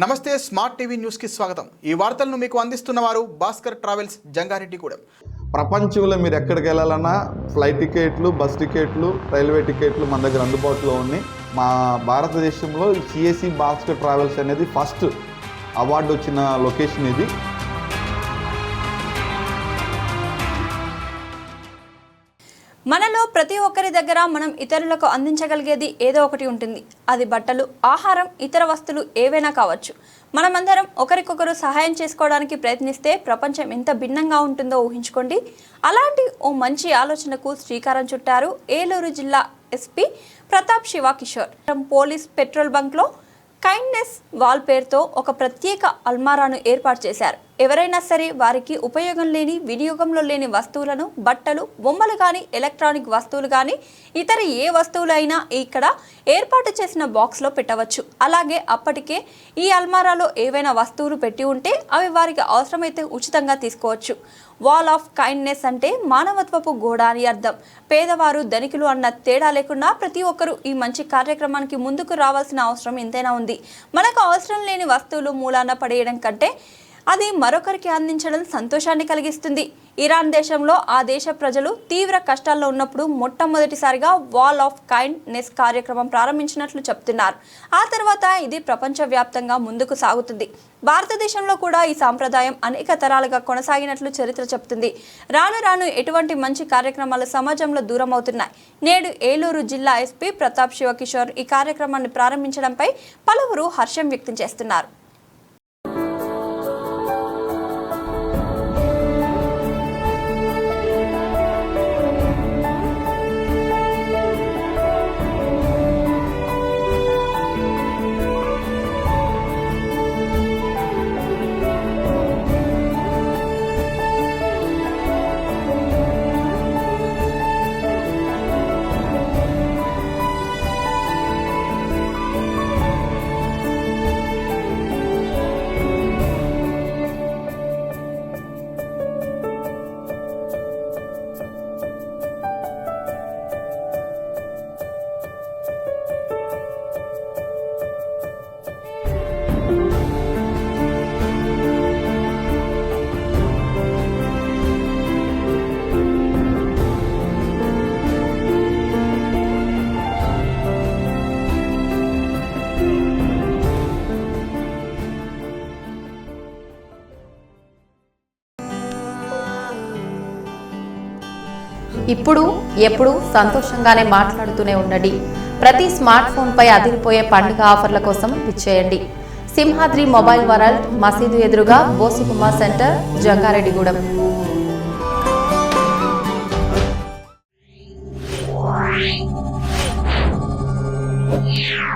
నమస్తే smart TV న్యూస్కి స్వాగతం. ఈ వార్తలను మీకు అందిస్తున్న వారు భాస్కర్ ట్రావెల్స్ జంగారెడ్డిగూడెం. ప్రపంచంలో మీరు ఎక్కడికి వెళ్ళాలన్నా ఫ్లైట్ టికెట్లు బస్ టికెట్లు రైల్వే టికెట్లు మన దగ్గర అందుబాటులో ఉన్నాయి. మా భారతదేశంలో సిఎస్సి భాస్కర్ ట్రావెల్స్ అనేది ఫస్ట్ అవార్డు వచ్చిన లొకేషన్ ఇది. మనలో ప్రతి ఒక్కరి దగ్గర మనం ఇతరులకు అందించగలిగేది ఏదో ఒకటి ఉంటుంది. అది బట్టలు ఆహారం ఇతర వస్తువులు ఏవైనా కావచ్చు. మనమందరం ఒకరికొకరు సహాయం చేసుకోవడానికి ప్రయత్నిస్తే ప్రపంచం ఎంత భిన్నంగా ఉంటుందో ఊహించుకోండి. అలాంటి ఓ మంచి ఆలోచనకు శ్రీకారం చుట్టారు ఏలూరు జిల్లా SP Pratap Siva Kishore. Police petrol బంక్లో kindness wall పేరుతో ఒక ప్రత్యేక అల్మారాను ఏర్పాటు చేశారు. ఎవరైనా సరే వారికి ఉపయోగం లేని వినియోగంలో లేని వస్తువులను బట్టలు బొమ్మలు కానీ ఎలక్ట్రానిక్ వస్తువులు కానీ ఇతర ఏ వస్తువులైనా ఇక్కడ ఏర్పాటు చేసిన బాక్స్లో పెట్టవచ్చు. అలాగే అప్పటికే ఈ అల్మారాలో ఏవైనా వస్తువులు పెట్టి ఉంటే అవి వారికి అవసరమైతే ఉచితంగా తీసుకోవచ్చు. వాల్ ఆఫ్ కైండ్నెస్ అంటే మానవత్వపు గోడ అని అర్థం. పేదవారు ధనికులు అన్న తేడా లేకుండా ప్రతి ఒక్కరూ ఈ మంచి కార్యక్రమానికి ముందుకు రావాల్సిన అవసరం ఎంతైనా ఉంది. మనకు అవసరం లేని వస్తువులు మూలాన పడేయడం కంటే అది మరొకరికి అందించడం సంతోషాన్ని కలిగిస్తుంది. ఇరాన్ దేశంలో ఆ దేశ ప్రజలు తీవ్ర కష్టాల్లో ఉన్నప్పుడు మొట్టమొదటిసారిగా వాల్ ఆఫ్ కైండ్నెస్ కార్యక్రమం ప్రారంభించినట్లు చెప్తున్నారు. ఆ తర్వాత ఇది ప్రపంచవ్యాప్తంగా ముందుకు సాగుతుంది. భారతదేశంలో కూడా ఈ సాంప్రదాయం అనేక తరాలుగా కొనసాగినట్లు చరిత్ర చెప్తుంది. రాను రాను ఎటువంటి మంచి కార్యక్రమాలు సమాజంలో దూరం అవుతున్నాయి నేడు ఏలూరు జిల్లా ఎస్పీ ప్రతాప్ శివకిషోర్ ఈ కార్యక్రమాన్ని ప్రారంభించడంపై పలువురు హర్షం వ్యక్తం చేస్తున్నారు. ఇప్పుడు ఎప్పుడు సంతోషంగానే మాట్లాడుతూనే ఉండండి ప్రతి స్మార్ట్ ఫోన్పై అదిరిపోయే పండుగ ఆఫర్ల కోసం ఇచ్చేయండి సింహాద్రి మొబైల్ వరల్డ్ మసీదు ఎదురుగా బోసుకుమార్ సెంటర్ జంగారెడ్డిగూడెం Yeah.